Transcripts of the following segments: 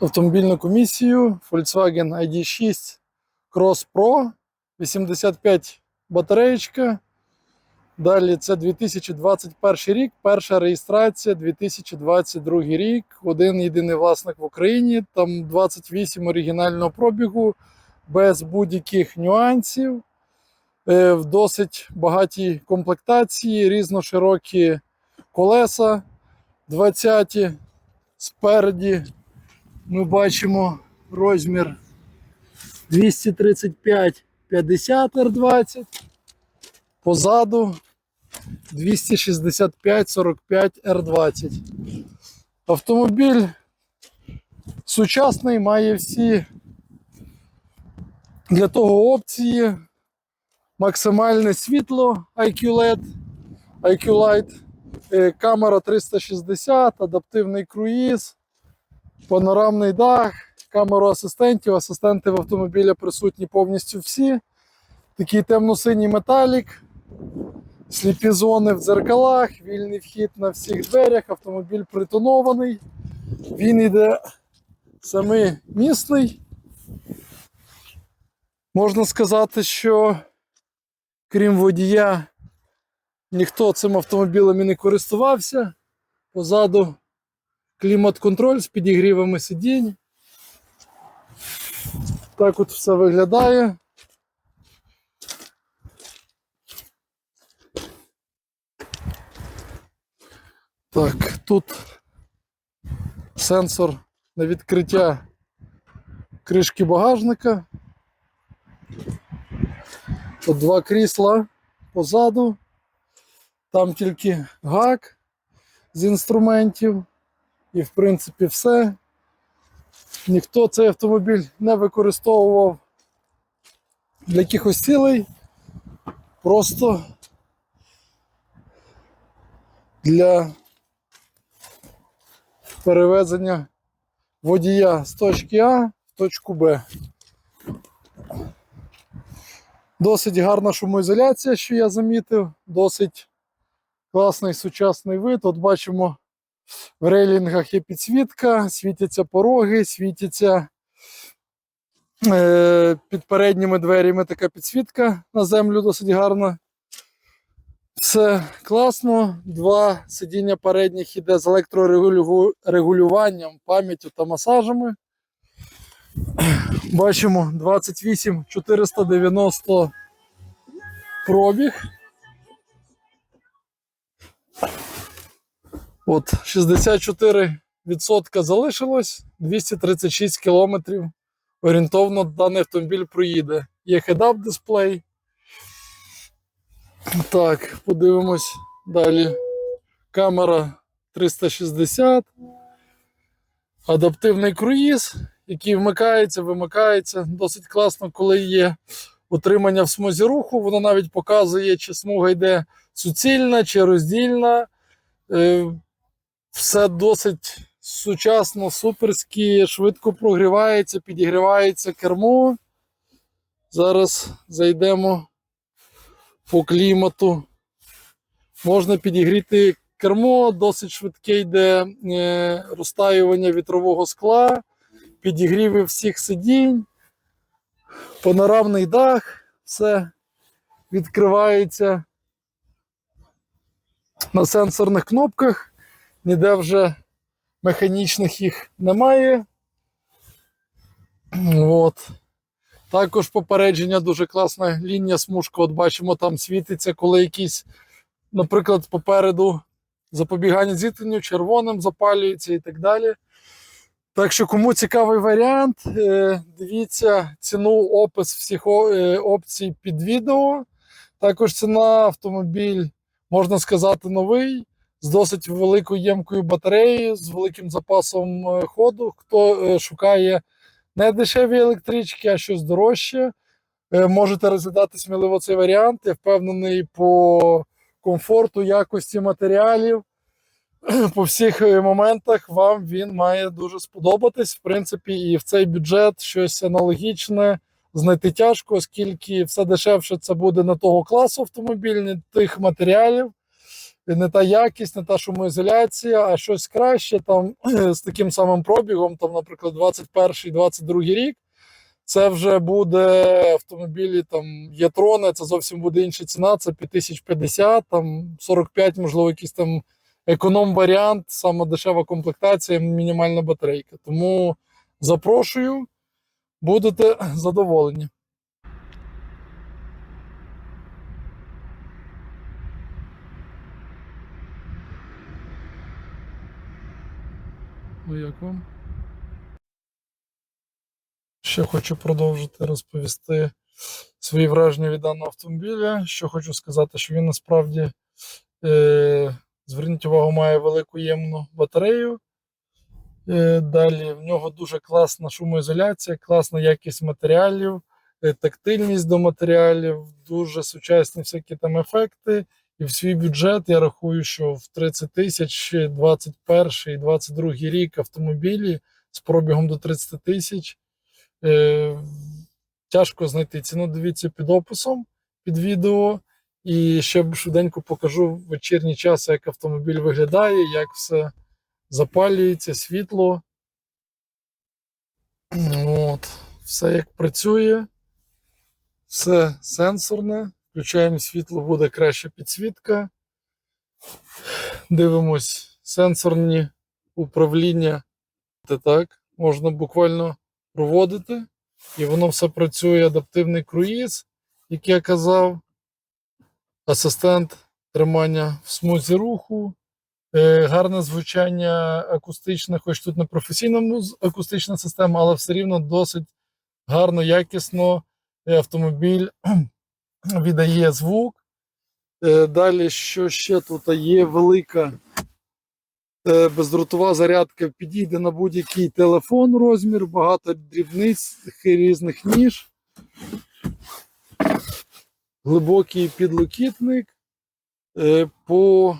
автомобільну комісію Volkswagen ID6 Cross Pro 85 батареєчка. Далі це 2021 рік, перша реєстрація 2022 рік. Один єдиний власник в Україні. Там 28 оригінального пробігу, без будь-яких нюансів. Е, В досить багатій комплектації, різноширокі колеса 20 спереді. Ми бачимо розмір 235 50 R20. Позаду 265 45 R20. Автомобіль сучасний, має всі для того опції. Максимальне світло IQ LED, IQ Light, е, камера 360, адаптивний круїз, панорамний дах, камеру асистентів. Асистенти в автомобілі присутні повністю всі. Такий темно-синій металік, сліпі зони в дзеркалах, вільний вхід на всіх дверях, автомобіль притонований. Він йде самий місний. Можна сказати, що крім водія, ніхто цим автомобілем і не користувався. Позаду клімат-контроль з підігрівами сидінь. Так от все виглядає. Так, тут сенсор на відкриття кришки багажника. Тут два крісла позаду. Там тільки гак з інструментів. І, в принципі, все. Ніхто цей автомобіль не використовував для якихось цілей. Просто для перевезення водія з точки А в точку Б. Досить гарна шумоізоляція, що я замітив, досить класний сучасний вид. От бачимо, в рейлінгах є підсвітка, світяться пороги, світяться е, під передніми дверями така підсвітка на землю досить гарна. Все класно. Два сидіння передніх іде з електрорегулюванням, пам'яттю та масажами. Бачимо 28 490 пробіг. От 64% залишилось, 236 кілометрів. Орієнтовно даний автомобіль проїде. Є head-up дисплей. Так, подивимось далі. Камера 360. Адаптивний круїз, який вмикається, вимикається. Досить класно, коли є утримання в смузі руху. Воно навіть показує, чи смуга йде суцільна, чи роздільна. Все досить сучасно, суперськи, швидко прогрівається, підігрівається кермо. Зараз зайдемо по клімату. Можна підігріти кермо, досить швидке йде е, розтаювання вітрового скла, підігріви всіх сидінь, панорамний дах, все відкривається на сенсорних кнопках, ніде вже механічних їх немає. От. Також попередження дуже класна лінія смужка. От бачимо, там світиться, коли якийсь, наприклад, попереду запобігання зіткненню, червоним запалюється і так далі. Так що, кому цікавий варіант, е, дивіться ціну опис всіх е, опцій під відео. Також ціна автомобіль, можна сказати, новий, з досить великою ємкою батареєю, з великим запасом е, ходу. Хто е, шукає не дешеві електрички, а щось дорожче. Е, Можете розглядати сміливо цей варіант. Я впевнений по комфорту, якості матеріалів. По всіх моментах вам він має дуже сподобатись. В принципі, і в цей бюджет щось аналогічне знайти тяжко, оскільки все дешевше це буде не того класу автомобіль, тих матеріалів. Не та якість, не та шумоізоляція, а щось краще там з таким самим пробігом, там, наприклад, 21-22 рік. Це вже буде автомобілі там Єтрони, це зовсім буде інша ціна, це 5050, там 45, можливо, якийсь там економ-варіант, саме дешева комплектація, мінімальна батарейка. Тому запрошую, будете задоволені. Ну, як вам? Ще хочу продовжити розповісти свої враження від даного автомобіля. Що хочу сказати, що він насправді, е, зверніть увагу, має велику ємну батарею. Е, далі в нього дуже класна шумоізоляція, класна якість матеріалів, е, тактильність до матеріалів, дуже сучасні всякі там ефекти. І в свій бюджет я рахую, що в 30 тисяч 21 і 22 рік автомобілі з пробігом до 30 тисяч. Е, тяжко знайти ціну. Дивіться під описом під відео. І ще швиденько покажу в вечірній час, як автомобіль виглядає, як все запалюється, світло. От. Все як працює, все сенсорне. Включаємо світло, буде краща підсвітка. Дивимось сенсорні управління. Так, можна буквально проводити. І воно все працює адаптивний круїз, як я казав, асистент тримання в смузі руху, е, гарне звучання акустичне, хоч тут не професійна акустична система, але все рівно досить гарно, якісно е, автомобіль віддає звук. Е, Далі, що ще тут є велика е, бездротова зарядка, підійде на будь-який телефон розмір, багато дрібниць різних ніж. Глибокий підлокітник. Е, По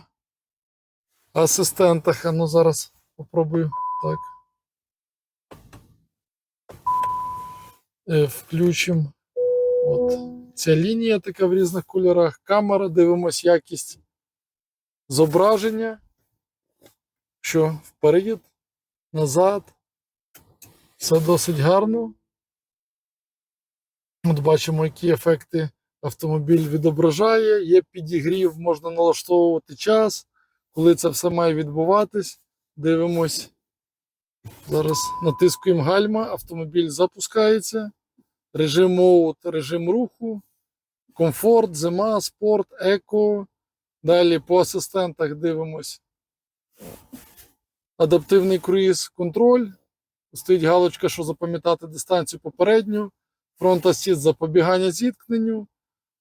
асистентах, ну зараз попробую так. Включимо. От. Ця лінія така в різних кольорах. Камера, дивимось якість зображення. Що вперед, назад. Все досить гарно. От бачимо, які ефекти автомобіль відображає. Є підігрів, можна налаштовувати час, коли це все має відбуватись. Дивимось. Зараз натискуємо гальма, автомобіль запускається. Режим моут, режим руху, комфорт, зима, спорт, еко. Далі по асистентах дивимось. Адаптивний круїз контроль. Стоїть галочка, що запам'ятати дистанцію попередню. Фронт асіст запобігання зіткненню.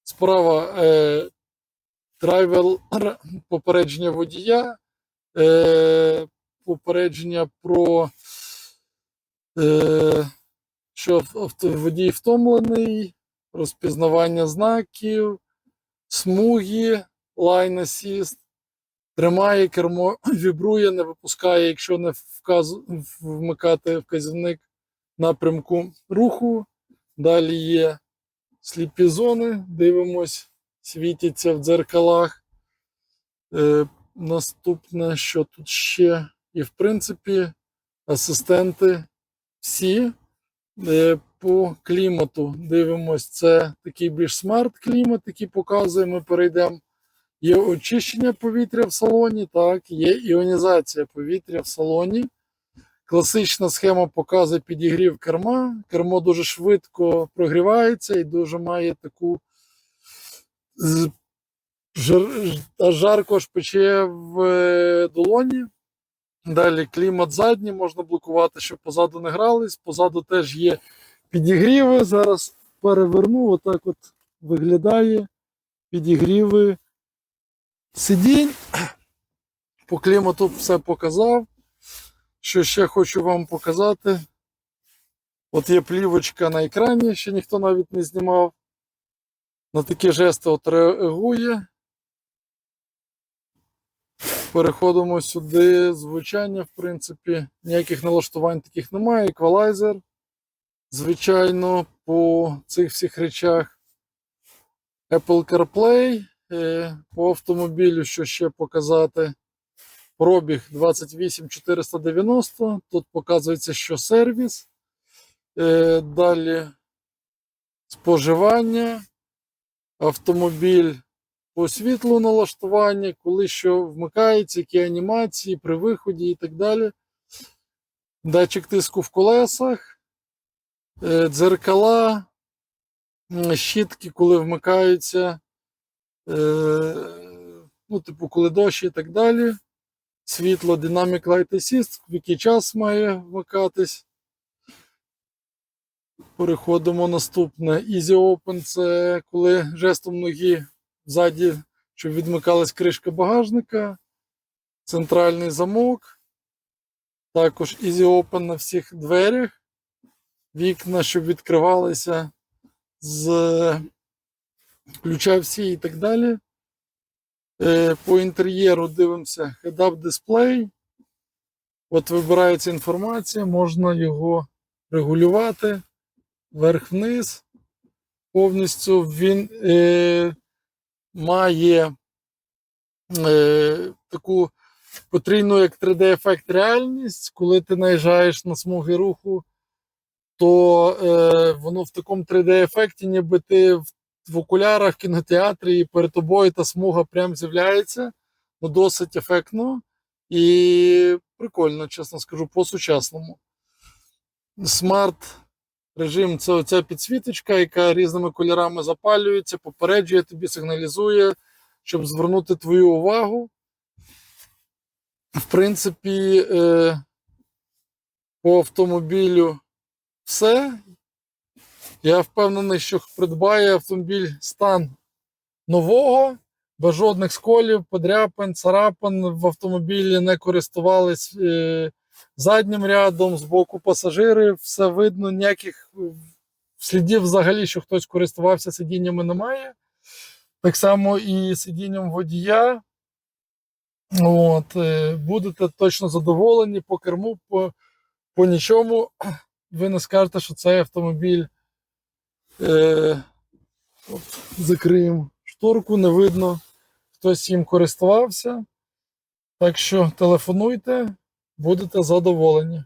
Справа е, драйвер попередження водія. Е, попередження про. Е, що водій втомлений, розпізнавання знаків, смуги, line assist, тримає кермо, вібрує, не випускає, якщо не вказ... вмикати вказівник напрямку руху. Далі є сліпі зони, дивимось, світяться в дзеркалах. Е, наступне, що тут ще? І, в принципі, асистенти всі. По клімату дивимось, це такий більш смарт клімат, який показує. Ми перейдемо. Є очищення повітря в салоні, так, є іонізація повітря в салоні. Класична схема показує підігрів керма. Кермо дуже швидко прогрівається і дуже має таку жар, жарко аж пече в е, долоні. Далі клімат задній, можна блокувати, щоб позаду не грались. Позаду теж є підігріви. Зараз переверну, отак от виглядає. Підігріви сидінь. По клімату все показав. Що ще хочу вам показати. От є плівочка на екрані, ще ніхто навіть не знімав. На такі жести от реагує. Переходимо сюди. Звучання, в принципі, ніяких налаштувань таких немає. Еквалайзер. Звичайно, по цих всіх речах Apple CarPlay, е, по автомобілю, що ще показати. Пробіг 28490. Тут показується, що сервіс. Е, далі споживання. Автомобіль по світлу налаштування, коли що вмикається, які анімації при виході і так далі. Датчик тиску в колесах, дзеркала, щітки, коли вмикаються, е, ну, типу, коли дощ і так далі. Світло, Dynamic Light Assist, в який час має вмикатись. Переходимо наступне. Easy Open це коли жестом ноги ззаді, щоб відмикалась кришка багажника, центральний замок. Також Easy Open на всіх дверях. Вікна, щоб відкривалися з ключа всі і так далі. Е, По інтер'єру дивимося head-up дисплей. От вибирається інформація, можна його регулювати вверх-вниз. Повністю він е, має е, таку потрійну як 3D-ефект реальність. Коли ти наїжджаєш на смуги руху, то е, воно в такому 3D-ефекті, ніби ти в, в окулярах в кінотеатрі і перед тобою та смуга прям з'являється. Ну, досить ефектно і прикольно, чесно скажу, по-сучасному. Смарт режим це оця підсвіточка, яка різними кольорами запалюється, попереджує тобі, сигналізує, щоб звернути твою увагу. В принципі, е, по автомобілю все. Я впевнений, що придбає автомобіль стан нового, без жодних сколів, подряпин, царапин в автомобілі не користувались е, заднім рядом, з боку пасажири, все видно, ніяких е, слідів взагалі, що хтось користувався сидіннями, немає. Так само і сидінням водія. От, е, будете точно задоволені по керму, по, по нічому. Ви не скажете, що цей автомобіль. Е, от, шторку, не видно, хтось їм користувався. Так що телефонуйте, будете задоволені.